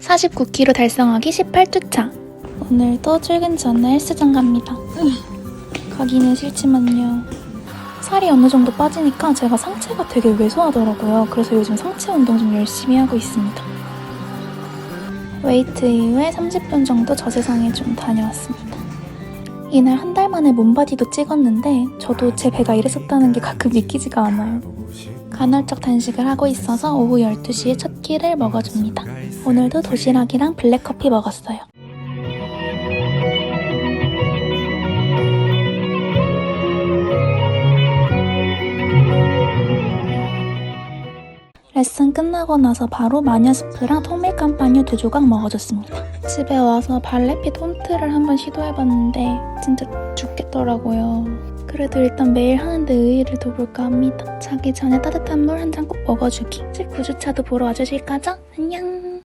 49kg 달성하기 18주차. 오늘도 출근 전에 헬스장 갑니다. 가기는 싫지만요. 살이 어느 정도 빠지니까 제가 상체가 되게 왜소하더라고요. 그래서 요즘 상체 운동 좀 열심히 하고 있습니다. 웨이트 이후에 30분 정도 저세상에 좀 다녀왔습니다. 이날 한 달 만에 몸바디도 찍었는데 저도 제 배가 이랬었다는 게 가끔 믿기지가 않아요. 간헐적 단식을 하고 있어서 오후 12시에 첫 끼를 먹어줍니다. 오늘도 도시락이랑 블랙커피 먹었어요. 레슨 끝나고 나서 바로 마녀 스프랑 통밀 깜빠뉴 두 조각 먹어줬습니다. 집에 와서 발레핏 홈트를 한번 시도해봤는데 진짜 죽겠더라고요. 그래도 일단 매일 하는데 의의를 둬볼까 합니다. 자기 전에 따뜻한 물 한 잔 꼭 먹어주기. 집 구주차도 보러 와주실 거죠? 안녕!